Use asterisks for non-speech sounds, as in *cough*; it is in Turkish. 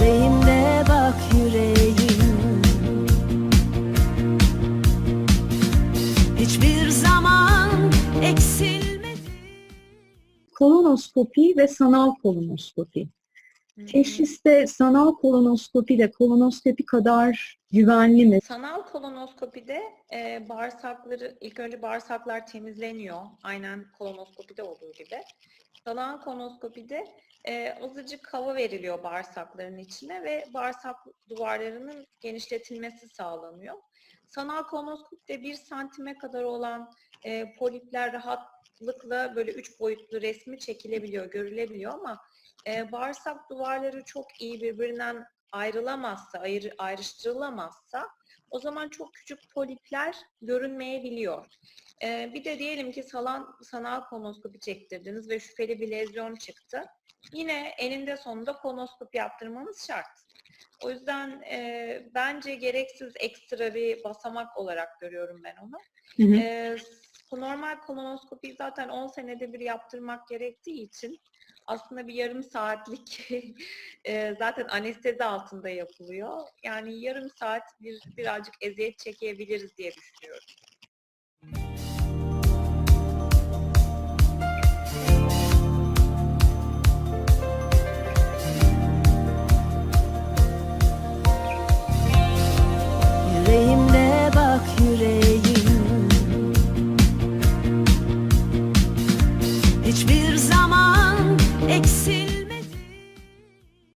Yüreğimde bak yüreğim. Hiçbir zaman eksilmedi. Kolonoskopi ve sanal kolonoskopi. Teşhiste sanal kolonoskopi de kolonoskopi kadar güvenli mi? Sanal kolonoskopide e, bağırsakları, ilk önce bağırsaklar temizleniyor. Aynen kolonoskopide olduğu gibi. Sanal kolonoskopide e, azıcık hava veriliyor bağırsakların içine ve bağırsak duvarlarının genişletilmesi sağlanıyor. Sanal kolonoskopide bir santime kadar olan e, polipler rahatlıkla böyle üç boyutlu resmi çekilebiliyor, görülebiliyor ama e, bağırsak duvarları çok iyi birbirinden ayrılamazsa, ayrı, ayrıştırılamazsa o zaman çok küçük polipler görünmeyebiliyor. Ee, bir de diyelim ki salan, sanal kolonoskopi çektirdiniz ve şüpheli bir lezyon çıktı. Yine eninde sonunda kolonoskopi yaptırmamız şart. O yüzden e, bence gereksiz ekstra bir basamak olarak görüyorum ben onu. Hı hı. Ee, normal kolonoskopiyi zaten 10 senede bir yaptırmak gerektiği için aslında bir yarım saatlik *laughs* e, zaten anestezi altında yapılıyor. Yani yarım saat bir birazcık eziyet çekebiliriz diye düşünüyorum. Yüreğim hiçbir zaman eksik